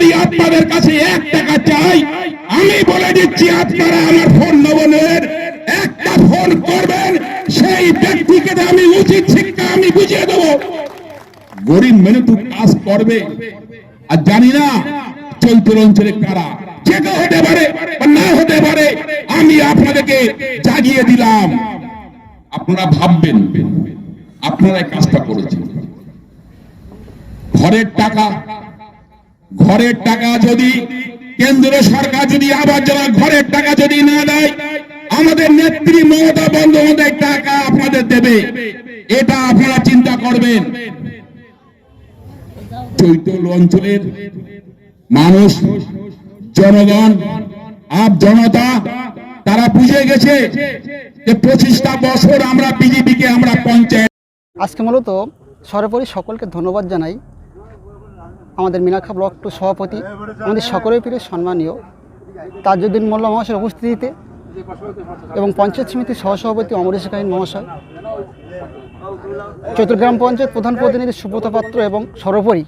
যদি আপনাদের কাছে এক টাকা চাই, আমি বলে দিচ্ছি, আপনারা আমার ফোন নম্বরের একটা ফোন করবেন, সেই ব্যক্তিকে আমি উচিত শিক্ষা আমি বুঝিয়ে দেবো। গরিব মেনু কাজ করবে। আর জানি না চৈতর অঞ্চলে কারা। কেউ হতে পারে না হতে পারে, আমি আপনাদেরকে জাগিয়ে দিলাম। আপনারা ভাববেন আপনারা কাজটা করেছেন। ঘরের টাকা ঘরের টাকা যদি কেন্দ্র সরকার যদি আবার যারা ঘরের টাকা যদি না দেয়, আমাদের নেত্রী মমতা বন্দ্যোপাধ্যায় টাকা আপনাদের দেবে। এটা আপনারা চিন্তা করবেন। চৈতল অঞ্চলের মানুষ, জনগণ, আপ জনতা, তারা বুঝে গেছে যে পঁচিশটা বছর আমরা বিজেপিকে আমরা পঞ্চায়েত আজকে মূলত সর্বোপরি সকলকে ধন্যবাদ জানাই। আমাদের মিনাখা ব্লক টু সভাপতি, আমাদের সকলের প্রিয় সম্মানীয় তাজউদ্দিন মোল্লা মহাশয়ের উপস্থিতিতে এবং পঞ্চায়েত সমিতির সহসভাপতি অমরেশ গাহিন মহাশয় চৈতুগ্রাম পঞ্চায়েত প্রধান প্রতিনিধি সুব্রত পাত্র এবং সর্বোপরি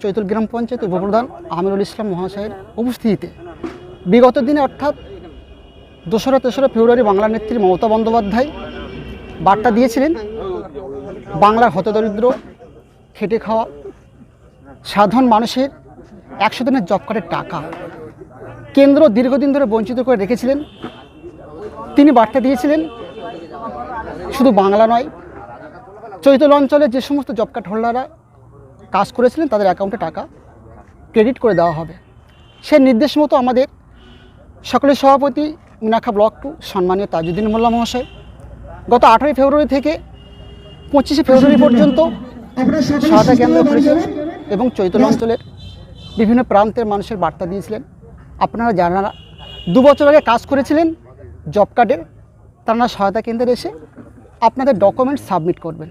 চৈতুল গ্রাম পঞ্চায়েত উপপ্রধান আমিরুল ইসলাম মহাশয়ের উপস্থিতিতে বিগত দিনে অর্থাৎ দোসরা তেসরা ফেব্রুয়ারি বাংলা নেত্রী মমতা বন্দ্যোপাধ্যায় বার্তা দিয়েছিলেন, বাংলার হতদরিদ্র, খেটে খাওয়া সাধারণ মানুষের একশো দিনের জব কার্ডের টাকা। কেন্দ্র দীর্ঘদিন ধরে বঞ্চিত করে রেখেছিলেন। তিনি বার্তা দিয়েছিলেন শুধু বাংলা নয় চৈতল অঞ্চলে যে সমস্ত জব কার্ড হোল্ডাররা কাজ করেছিলেন তাদের অ্যাকাউন্টে টাকা ক্রেডিট করে দেওয়া হবে। সে নির্দেশ মতো আমাদের সকলের সভাপতি মিনাখা ব্লক টু সম্মানীয় তাজুদ্দিন মোল্লা মহাশয় গত আঠারোই ফেব্রুয়ারি থেকে পঁচিশে ফেব্রুয়ারি পর্যন্ত সহায়তা কেন্দ্র খুলেছেন এবং চৈতন্য অঞ্চলের বিভিন্ন প্রান্তের মানুষের বার্তা দিয়েছিলেন। আপনারা যারা দু বছর আগে কাজ করেছিলেন জব কার্ডের তারা সহায়তা কেন্দ্রে এসে আপনাদের ডকুমেন্ট সাবমিট করবেন।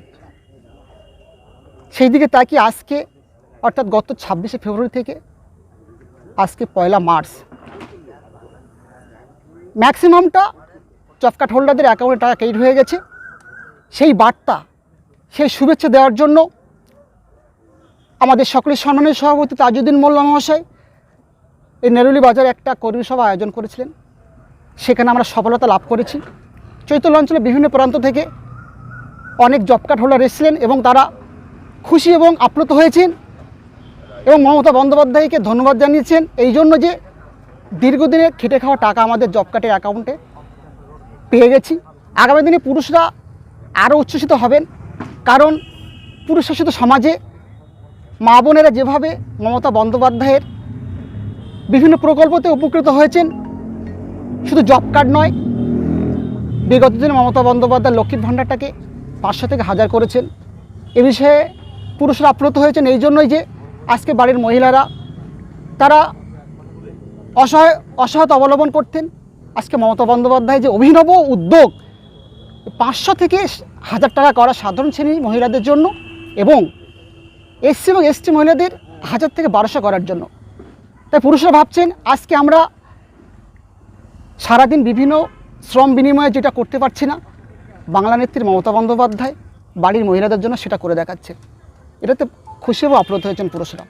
সেই দিকে তাকিয়ে আজকে, অর্থাৎ গত ছাব্বিশে ফেব্রুয়ারি থেকে, আজকে পয়লা মার্চ। ম্যাক্সিমামটা জব কার্ড হোল্ডারদের অ্যাকাউন্টে টাকা ক্রেডিট হয়ে গেছে। সেই বার্তা, সেই শুভেচ্ছা দেওয়ার জন্য আমাদের সকলের সম্মানের সভাপতি তাজউদ্দিন মোল্লা মহাশয়। এই নেরুলি বাজারে একটা কর্মী সভা আয়োজন করেছিলেন। সেখানে আমরা সফলতা লাভ করেছি। চৈতন্য অঞ্চলে বিভিন্ন প্রান্ত থেকে অনেক জব কার্ড হোল্ডার এসেছিলেন এবং তারা খুশি এবং আপ্লুত হয়েছেন এবং মমতা বন্দ্যোপাধ্যায়কে ধন্যবাদ জানিয়েছেন। এই জন্য যে দীর্ঘদিনের খেটে খাওয়া টাকা আমাদের জব কার্ডের অ্যাকাউন্টে পেয়ে গেছি। আগামী দিনে পুরুষরা আরও উচ্ছ্বসিত হবেন। কারণ পুরুষ শাসিত সমাজে মা বোনেরা যেভাবে মমতা বন্দ্যোপাধ্যায়ের বিভিন্ন প্রকল্পতে উপকৃত হয়েছেন, শুধু জব কার্ড নয়, বিগত দিনে মমতা বন্দ্যোপাধ্যায় লক্ষ্মীর ভাণ্ডারটাকে পাঁচশো থেকে হাজার করেছেন। এ বিষয়ে পুরুষরা আপ্লুত হয়েছেন এই জন্যই যে আজকে বাড়ির মহিলারা, তারা অসহায়, অসহায়তা অবলম্বন করতেন। আজকে মমতা বন্দ্যোপাধ্যায় যে অভিনব উদ্যোগ, পাঁচশো থেকে হাজার টাকা করা সাধারণ শ্রেণির মহিলাদের জন্য এবং এসসি এবং এসটি মহিলাদের হাজার থেকে বারোশো করার জন্য। তাই পুরুষরা ভাবছেন, আজকে আমরা সারাদিন বিভিন্ন শ্রম বিনিময়ে যেটা করতে পারছি না, বাংলা নেত্রী মমতা বন্দ্যোপাধ্যায়, বাড়ির মহিলাদের জন্য সেটা করে দেখাচ্ছে। এটাতে খুশি এবং আপ্লুত হয়েছেন পুরুষরা।